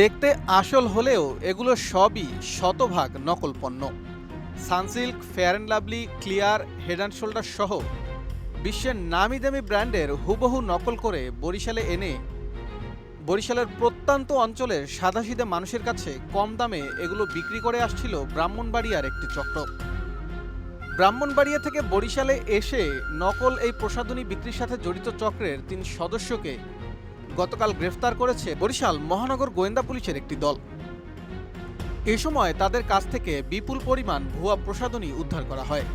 দেখতে আসল হলেও এগুলো সবই শতভাগ নকল পণ্য। Sunsilk, Fair and Lovely, Clear, Head and Shoulders সহ বিশ্বের নামি দামি ব্র্যান্ডের হুবহু নকল করে বরিশালে এনে বরিশালের প্রত্যন্ত অঞ্চলের সাদাসিধে মানুষের কাছে কম দামে এগুলো বিক্রি করে আসছিল ব্রাহ্মণবাড়িয়ার একটি চক্র। ব্রাহ্মণবাড়িয়া থেকে বরিশালে এসে নকল এই প্রসাধনী বিক্রির সাথে জড়িত চক্রের তিন সদস্যকে গতকাল গ্রেফতার করেছে বরিশাল মহানগর গোয়েন্দা পুলিশের একটি দল। এ সময় তাদের কাছ থেকে বিপুল পরিমাণ ভুয়া প্রসাধনী উদ্ধার করা হয়।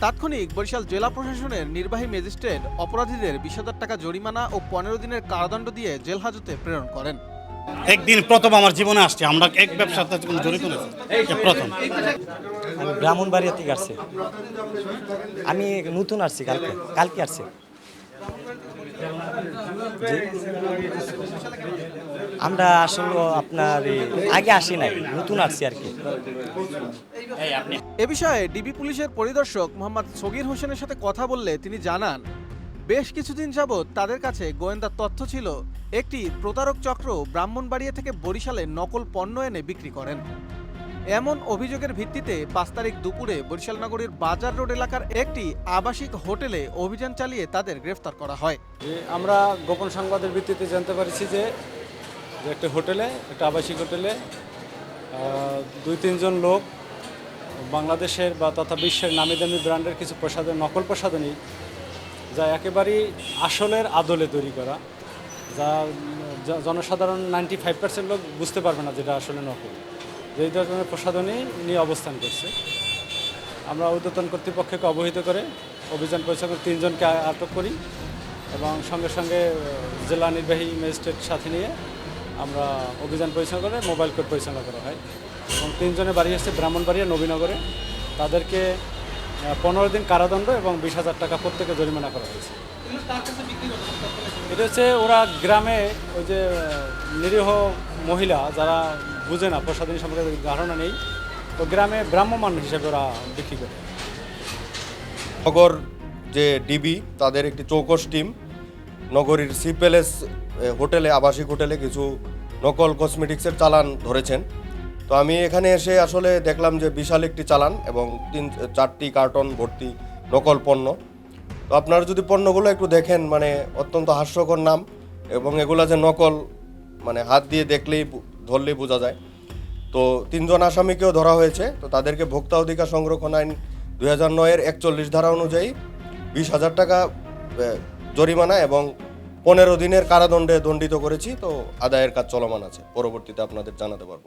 তাৎক্ষণিক বরিশাল জেলা প্রশাসনের নির্বাহী ম্যাজিস্ট্রেট অপরাধীদের বিশ হাজার টাকা জরিমানা ও পনেরো দিনের কারাদণ্ড দিয়ে জেল হাজতে প্রেরণ করেন। একদিন প্রথম আমার জীবনে আসছে আমরা এক ব্যবসার সাথে কোনো জড়িত নেই। এই প্রথম। আমি ব্রাহ্মণবাড়িয়া থেকে আসছি। আমি নতুন আসছি কালকে কালকে আসছি। আমরা আসলে আপনার আগে আসি নাই, নতুন আসছি আর কি। এ বিষয়ে ডিবি পুলিশের পরিদর্শক মোহাম্মদ সগির হোসেনের সাথে কথা বললে তিনি জানান, বেশ কিছুদিন যাবৎ তাদের কাছে গোয়েন্দার তথ্য ছিল, একটি প্রতারক চক্র ব্রাহ্মণবাড়িয়া থেকে বরিশালে নকল পণ্য এনে বিক্রি করেন। এমন অভিযোগের ভিত্তিতে পাঁচ তারিখ দুপুরে বরিশাল নগরীর বাজার রোড এলাকার একটি আবাসিক হোটেলে অভিযান চালিয়ে তাদের গ্রেফতার করা হয়। আমরা গোপন সংবাদের ভিত্তিতে জানতে পারছি যে একটা হোটেলে, একটা আবাসিক হোটেলে দুই, তিনজন লোক বাংলাদেশের বা তথা বিশ্বের নামি দামি ব্র্যান্ডের কিছু প্রসাধন, নকল প্রসাধনী, যা একেবারেই আসলের আদলে তৈরি করা, যা জনসাধারণ নাইনটি ফাইভ পার্সেন্ট লোক বুঝতে পারবে না যেটা আসলে নকল। যেই ধরনের প্রসাধনী নিয়ে অবস্থান করছে। আমরা ঊর্ধ্বতন কর্তৃপক্ষকে অবহিত করে অভিযান পরিচালক তিনজনকে আটক করি এবং সঙ্গে সঙ্গে জেলা নির্বাহী ম্যাজিস্ট্রেট সাথে নিয়ে আমরা অভিযান পরিচালনা করে মোবাইল কোর্ট পরিচালনা করা হয়। এবং তিনজনের বাড়ি হচ্ছে ব্রাহ্মণবাড়িয়া নবীনগরে। তাদেরকে পনেরো দিন কারাদণ্ড এবং বিশ হাজার টাকা প্রত্যেকে জরিমানা করা হয়েছে। এটা হচ্ছে ওরা গ্রামে ওই যে নিরীহ মহিলা যারা বুঝে না প্রসাধনী সম্পর্কে ধারণা নেই। তো গ্রামে ব্রাহ্মমান হিসেবে ওরা বিক্রি করে। নগর যে ডিবি, তাদের একটি চৌকস টিম। নগরীর সি প্যালেস হোটেলে, আবাসিক হোটেলে কিছু নকল কসমেটিক্সের চালান ধরেছেন। তো আমি এখানে এসে আসলে দেখলাম যে বিশাল একটি চালান এবং তিন, চারটি কার্টন ভর্তি নকল পণ্য। তো আপনারা যদি পণ্যগুলো একটু দেখেন মানে অত্যন্ত হাস্যকর নাম এবং এগুলা যে নকল মানে হাত দিয়ে দেখলেই ধরলেই বোঝা যায়। তো তিনজন আসামিকেও ধরা হয়েছে। তো তাদেরকে ভোক্তা অধিকার সংরক্ষণ আইন দুই হাজার নয়ের একচল্লিশ ধারা অনুযায়ী বিশ হাজার টাকা জরিমানা এবং পনেরো দিনের কারাদণ্ডে দণ্ডিত করেছি। তো আদায়ের কাজ চলমান আছে। পরবর্তীতে আপনাদের জানাতে পারব।